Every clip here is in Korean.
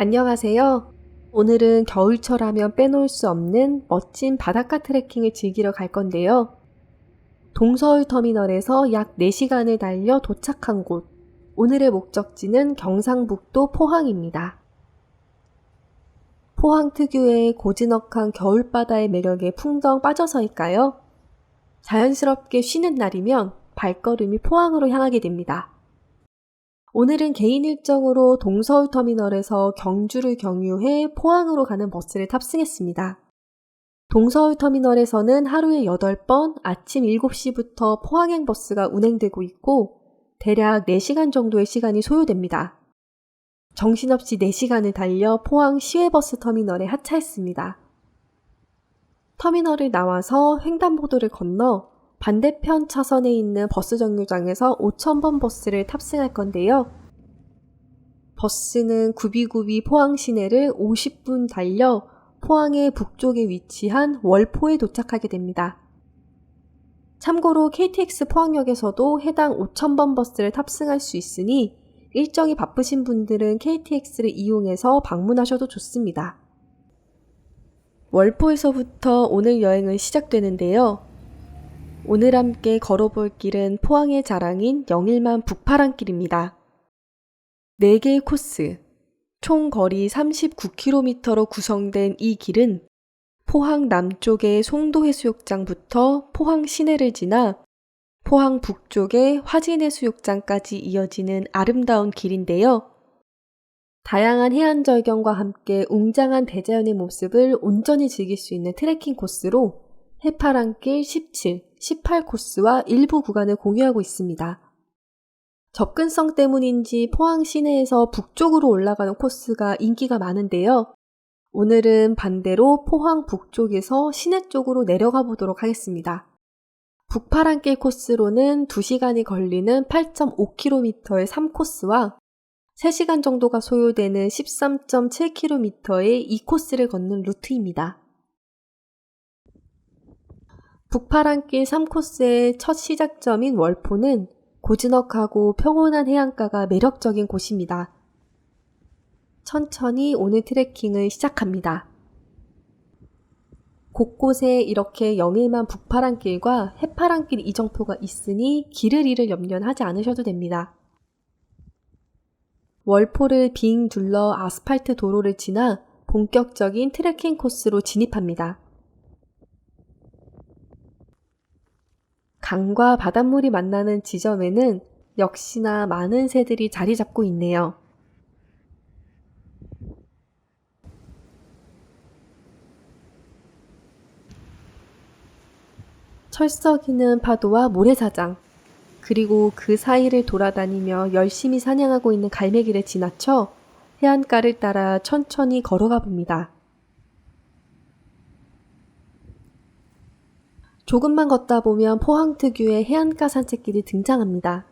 안녕하세요. 오늘은 겨울철 하면 빼놓을 수 없는 멋진 바닷가 트레킹을 즐기러 갈 건데요. 동서울 터미널에서 약 4시간을 달려 도착한 곳. 오늘의 목적지는 경상북도 포항입니다. 포항 특유의 고즈넉한 겨울바다의 매력에 풍덩 빠져서일까요? 자연스럽게 쉬는 날이면 발걸음이 포항으로 향하게 됩니다. 오늘은 개인 일정으로 동서울 터미널에서 경주를 경유해 포항으로 가는 버스를 탑승했습니다. 동서울 터미널에서는 하루에 8번 아침 7시부터 포항행 버스가 운행되고 있고 대략 4시간 정도의 시간이 소요됩니다. 정신없이 4시간을 달려 포항 시외버스 터미널에 하차했습니다. 터미널을 나와서 횡단보도를 건너 반대편 차선에 있는 버스 정류장에서 5,000번 버스를 탑승할 건데요. 버스는 구비구비 포항 시내를 50분 달려 포항의 북쪽에 위치한 월포에 도착하게 됩니다. 참고로 KTX 포항역에서도 해당 5,000번 버스를 탑승할 수 있으니 일정이 바쁘신 분들은 KTX를 이용해서 방문하셔도 좋습니다. 월포에서부터 오늘 여행은 시작되는데요. 오늘 함께 걸어볼 길은 포항의 자랑인 영일만 북파랑길입니다. 4개의 코스, 총 거리 39km로 구성된 이 길은 포항 남쪽의 송도해수욕장부터 포항 시내를 지나 포항 북쪽의 화진해수욕장까지 이어지는 아름다운 길인데요. 다양한 해안 절경과 함께 웅장한 대자연의 모습을 온전히 즐길 수 있는 트레킹 코스로 해파랑길 17, 18코스와 일부 구간을 공유하고 있습니다. 접근성 때문인지 포항 시내에서 북쪽으로 올라가는 코스가 인기가 많은데요. 오늘은 반대로 포항 북쪽에서 시내 쪽으로 내려가 보도록 하겠습니다. 북파랑길 코스로는 2시간이 걸리는 8.5km의 3코스와 3시간 정도가 소요되는 13.7km의 2코스를 걷는 루트입니다. 북파랑길 3코스의 첫 시작점인 월포는 고즈넉하고 평온한 해안가가 매력적인 곳입니다. 천천히 오늘 트레킹을 시작합니다. 곳곳에 이렇게 영일만 북파랑길과 해파랑길 이정표가 있으니 길을 잃을 염려는 하지 않으셔도 됩니다. 월포를 빙 둘러 아스팔트 도로를 지나 본격적인 트레킹 코스로 진입합니다. 강과 바닷물이 만나는 지점에는 역시나 많은 새들이 자리 잡고 있네요. 철썩이는 파도와 모래사장, 그리고 그 사이를 돌아다니며 열심히 사냥하고 있는 갈매기를 지나쳐 해안가를 따라 천천히 걸어가 봅니다. 조금만 걷다 보면 포항 특유의 해안가 산책길이 등장합니다.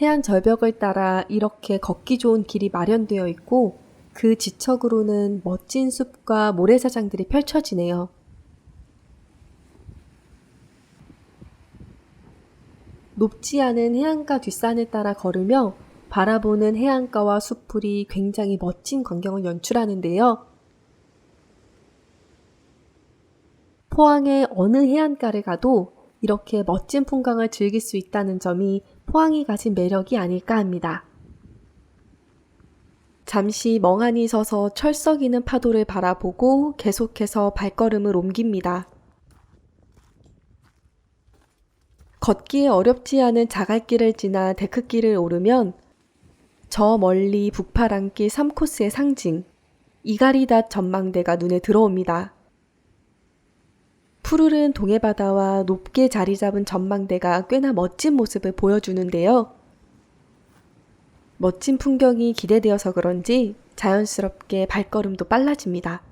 해안 절벽을 따라 이렇게 걷기 좋은 길이 마련되어 있고 그 지척으로는 멋진 숲과 모래사장들이 펼쳐지네요. 높지 않은 해안가 뒷산을 따라 걸으며 바라보는 해안가와 숲풀이 굉장히 멋진 광경을 연출하는데요. 포항의 어느 해안가를 가도 이렇게 멋진 풍광을 즐길 수 있다는 점이 포항이 가진 매력이 아닐까 합니다. 잠시 멍하니 서서 철썩이는 파도를 바라보고 계속해서 발걸음을 옮깁니다. 걷기에 어렵지 않은 자갈길을 지나 데크길을 오르면 저 멀리 북파랑길 3코스의 상징, 이가리닷 전망대가 눈에 들어옵니다. 푸르른 동해바다와 높게 자리 잡은 전망대가 꽤나 멋진 모습을 보여주는데요. 멋진 풍경이 기대되어서 그런지 자연스럽게 발걸음도 빨라집니다.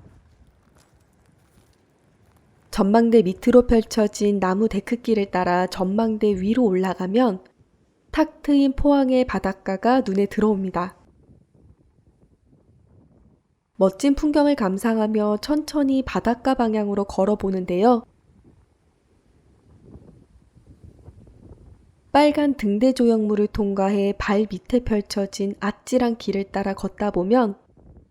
전망대 밑으로 펼쳐진 나무 데크길을 따라 전망대 위로 올라가면 탁 트인 포항의 바닷가가 눈에 들어옵니다. 멋진 풍경을 감상하며 천천히 바닷가 방향으로 걸어보는데요. 빨간 등대 조형물을 통과해 발 밑에 펼쳐진 아찔한 길을 따라 걷다 보면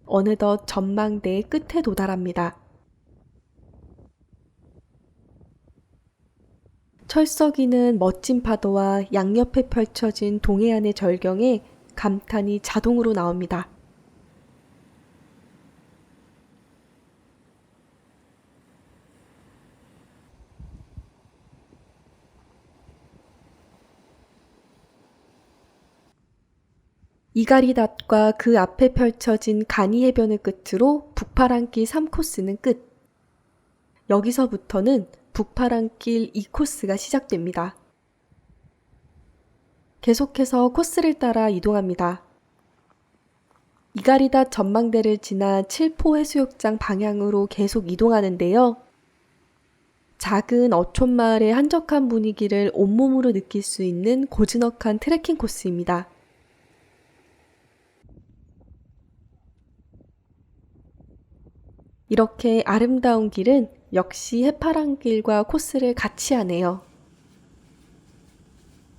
어느덧 전망대의 끝에 도달합니다. 철석이는 멋진 파도와 양옆에 펼쳐진 동해안의 절경에 감탄이 자동으로 나옵니다. 이가리닷과 그 앞에 펼쳐진 가니 해변을 끝으로 북파랑길 3코스는 끝. 여기서부터는 북파랑길 2코스가 시작됩니다. 계속해서 코스를 따라 이동합니다. 이가리닷 전망대를 지나 칠포 해수욕장 방향으로 계속 이동하는데요. 작은 어촌 마을의 한적한 분위기를 온몸으로 느낄 수 있는 고즈넉한 트레킹 코스입니다. 이렇게 아름다운 길은 역시 해파란 길과 코스를 같이 하네요.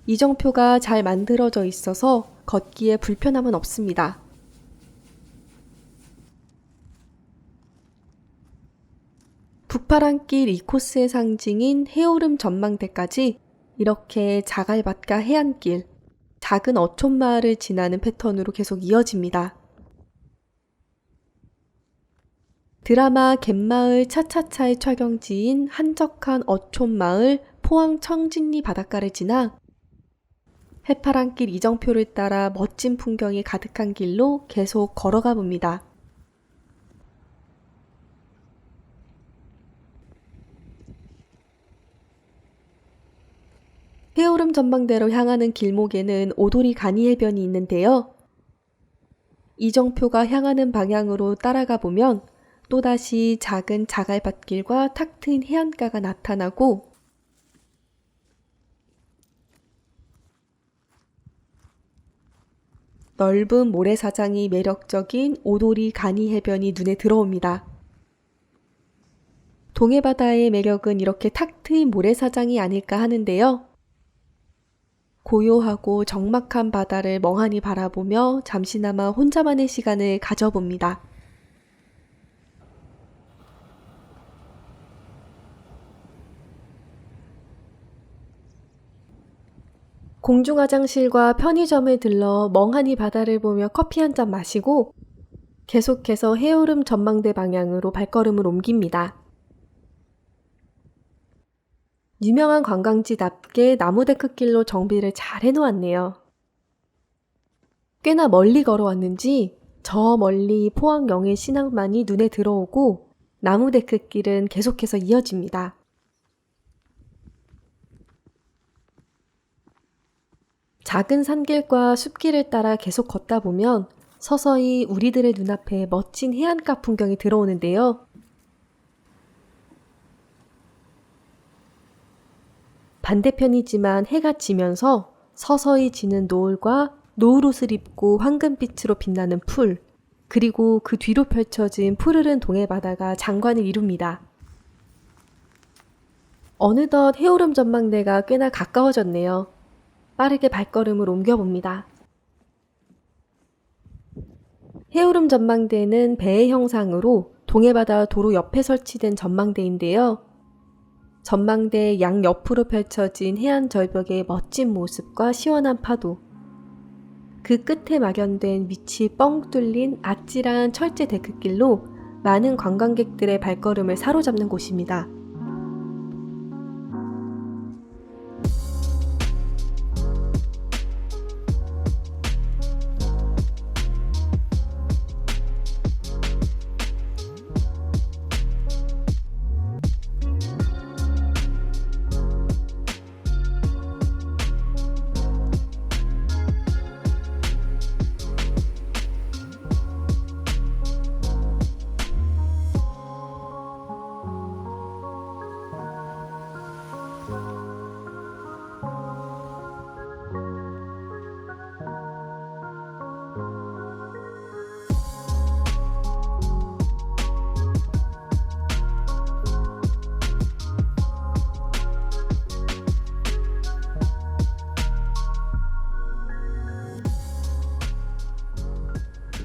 이정표가 잘 만들어져 있어서 걷기에 불편함은 없습니다. 북파란길 이 코스의 상징인 해오름 전망대까지 이렇게 자갈밭과 해안길, 작은 어촌 마을을 지나는 패턴으로 계속 이어집니다. 드라마 갯마을 차차차의 촬영지인 한적한 어촌마을 포항 청진리 바닷가를 지나 해파랑길 이정표를 따라 멋진 풍경이 가득한 길로 계속 걸어가 봅니다. 해오름 전망대로 향하는 길목에는 오도리 가니 해변이 있는데요. 이정표가 향하는 방향으로 따라가 보면 또다시 작은 자갈밭길과 탁 트인 해안가가 나타나고 넓은 모래사장이 매력적인 오도리 가니 해변이 눈에 들어옵니다. 동해바다의 매력은 이렇게 탁 트인 모래사장이 아닐까 하는데요. 고요하고 적막한 바다를 멍하니 바라보며 잠시나마 혼자만의 시간을 가져봅니다. 공중 화장실과 편의점을 들러 멍하니 바다를 보며 커피 한 잔 마시고 계속해서 해오름 전망대 방향으로 발걸음을 옮깁니다. 유명한 관광지답게 나무데크길로 정비를 잘 해놓았네요. 꽤나 멀리 걸어왔는지 저 멀리 포항 영의 신앙만이 눈에 들어오고 나무데크길은 계속해서 이어집니다. 작은 산길과 숲길을 따라 계속 걷다 보면 서서히 우리들의 눈앞에 멋진 해안가 풍경이 들어오는데요. 반대편이지만 해가 지면서 서서히 지는 노을과 노을 옷을 입고 황금빛으로 빛나는 풀, 그리고 그 뒤로 펼쳐진 푸르른 동해 바다가 장관을 이룹니다. 어느덧 해오름 전망대가 꽤나 가까워졌네요. 빠르게 발걸음을 옮겨봅니다. 해오름 전망대는 배의 형상으로 동해바다 도로 옆에 설치된 전망대인데요. 전망대 양 옆으로 펼쳐진 해안 절벽의 멋진 모습과 시원한 파도, 그 끝에 막연된 밑이 뻥 뚫린 아찔한 철제 데크길로 많은 관광객들의 발걸음을 사로잡는 곳입니다.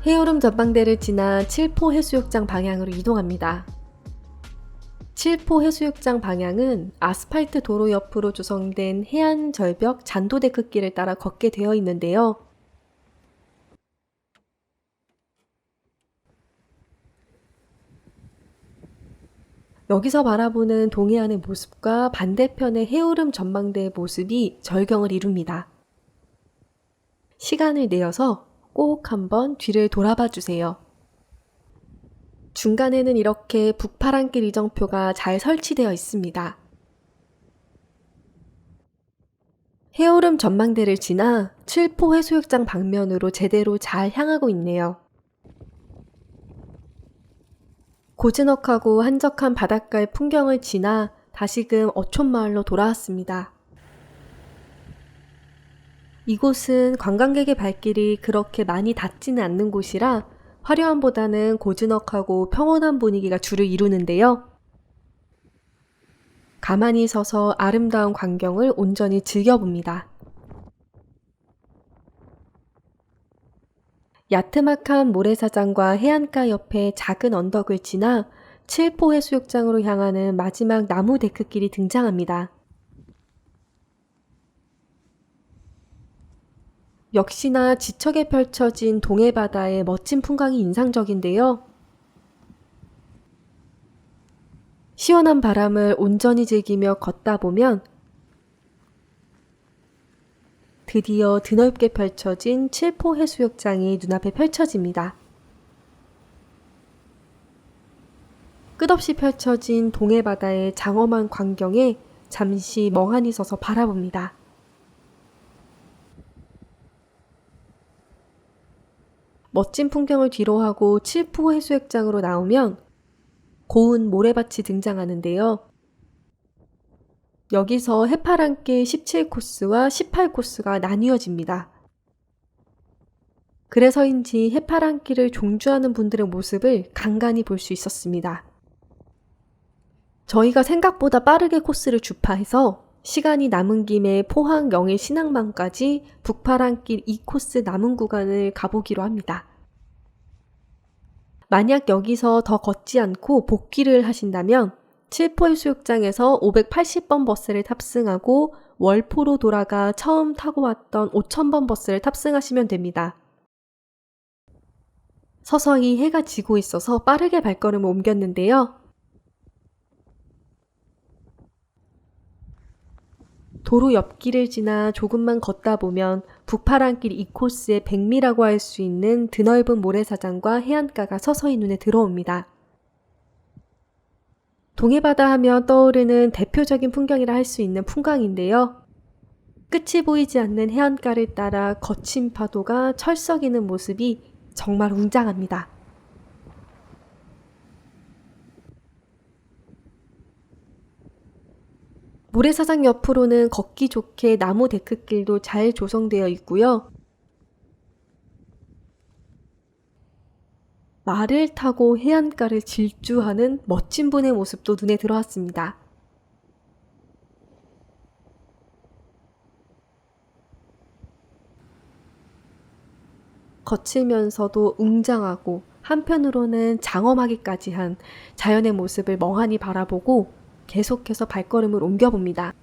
해오름 전망대를 지나 칠포 해수욕장 방향으로 이동합니다. 칠포 해수욕장 방향은 아스팔트 도로 옆으로 조성된 해안 절벽 잔도데크길을 따라 걷게 되어 있는데요. 여기서 바라보는 동해안의 모습과 반대편의 해오름 전망대의 모습이 절경을 이룹니다. 시간을 내어서 꼭 한번 뒤를 돌아봐 주세요. 중간에는 이렇게 북파란길 이정표가 잘 설치되어 있습니다. 해오름 전망대를 지나 칠포 해수욕장 방면으로 제대로 잘 향하고 있네요. 고즈넉하고 한적한 바닷가의 풍경을 지나 다시금 어촌마을로 돌아왔습니다. 이곳은 관광객의 발길이 그렇게 많이 닿지는 않는 곳이라 화려함보다는 고즈넉하고 평온한 분위기가 주를 이루는데요. 가만히 서서 아름다운 광경을 온전히 즐겨봅니다. 야트막한 모래사장과 해안가 옆에 작은 언덕을 지나 칠포 해수욕장으로 향하는 마지막 나무 데크길이 등장합니다. 역시나 지척에 펼쳐진 동해바다의 멋진 풍광이 인상적인데요. 시원한 바람을 온전히 즐기며 걷다 보면 드디어 드넓게 펼쳐진 칠포 해수욕장이 눈앞에 펼쳐집니다. 끝없이 펼쳐진 동해바다의 장엄한 광경에 잠시 멍하니 서서 바라봅니다. 멋진 풍경을 뒤로하고 칠포 해수욕장으로 나오면 고운 모래밭이 등장하는데요. 여기서 해파랑길 17코스와 18코스가 나뉘어집니다. 그래서인지 해파랑길을 종주하는 분들의 모습을 간간히 볼 수 있었습니다. 저희가 생각보다 빠르게 코스를 주파해서 시간이 남은 김에 포항 영일 신항만까지 북파랑길 2코스 남은 구간을 가보기로 합니다. 만약 여기서 더 걷지 않고 복귀를 하신다면 칠포해수욕장에서 580번 버스를 탑승하고 월포로 돌아가 처음 타고 왔던 5000번 버스를 탑승하시면 됩니다. 서서히 해가 지고 있어서 빠르게 발걸음을 옮겼는데요. 도로 옆길을 지나 조금만 걷다 보면 북파랑길 2코스의 백미라고 할 수 있는 드넓은 모래사장과 해안가가 서서히 눈에 들어옵니다. 동해바다 하면 떠오르는 대표적인 풍경이라 할 수 있는 풍광인데요. 끝이 보이지 않는 해안가를 따라 거친 파도가 철썩이는 모습이 정말 웅장합니다. 모래사장 옆으로는 걷기 좋게 나무 데크길도 잘 조성되어 있고요. 말을 타고 해안가를 질주하는 멋진 분의 모습도 눈에 들어왔습니다. 거칠면서도 웅장하고 한편으로는 장엄하기까지 한 자연의 모습을 멍하니 바라보고 계속해서 발걸음을 옮겨봅니다.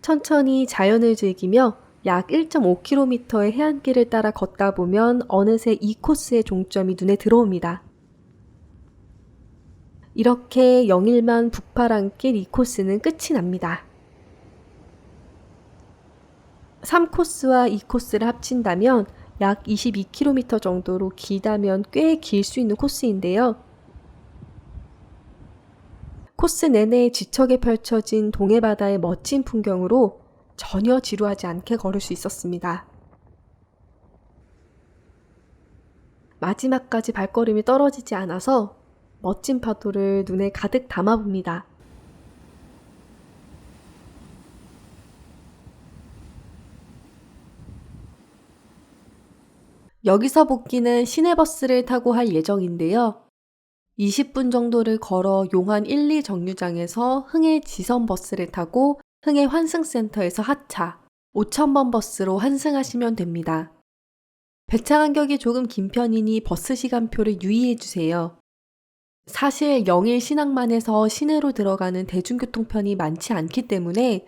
천천히 자연을 즐기며 약 1.5km의 해안길을 따라 걷다 보면 어느새 이 코스의 종점이 눈에 들어옵니다. 이렇게 영일만 북파랑길 이 코스는 끝이 납니다. 3코스와 2코스를 합친다면 약 22km 정도로 길다면 꽤 길 수 있는 코스인데요. 코스 내내 지척에 펼쳐진 동해바다의 멋진 풍경으로 전혀 지루하지 않게 걸을 수 있었습니다. 마지막까지 발걸음이 떨어지지 않아서 멋진 파도를 눈에 가득 담아봅니다. 여기서 복귀는 시내버스를 타고 할 예정인데요. 20분 정도를 걸어 용한 1, 2 정류장에서 흥해 지선 버스를 타고 흥해 환승센터에서 하차 5,000번 버스로 환승하시면 됩니다. 배차 간격이 조금 긴 편이니 버스 시간표를 유의해 주세요. 사실 영일 신항만에서 시내로 들어가는 대중교통편이 많지 않기 때문에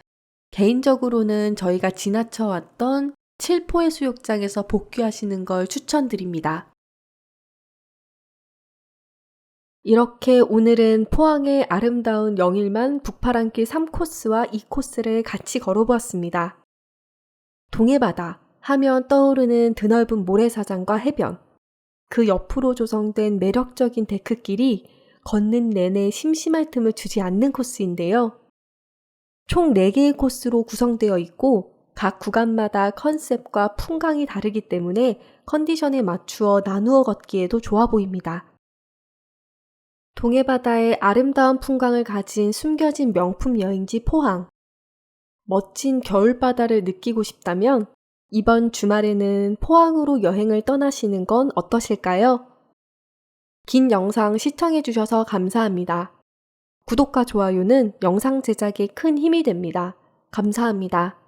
개인적으로는 저희가 지나쳐 왔던 칠포해 수욕장에서 복귀하시는 걸 추천드립니다. 이렇게 오늘은 포항의 아름다운 영일만 북파랑길 3코스와 2코스를 같이 걸어보았습니다. 동해바다 하면 떠오르는 드넓은 모래사장과 해변, 그 옆으로 조성된 매력적인 데크길이 걷는 내내 심심할 틈을 주지 않는 코스인데요. 총 4개의 코스로 구성되어 있고 각 구간마다 컨셉과 풍광이 다르기 때문에 컨디션에 맞추어 나누어 걷기에도 좋아 보입니다. 동해바다의 아름다운 풍광을 가진 숨겨진 명품 여행지 포항. 멋진 겨울바다를 느끼고 싶다면 이번 주말에는 포항으로 여행을 떠나시는 건 어떠실까요? 긴 영상 시청해주셔서 감사합니다. 구독과 좋아요는 영상 제작에 큰 힘이 됩니다. 감사합니다.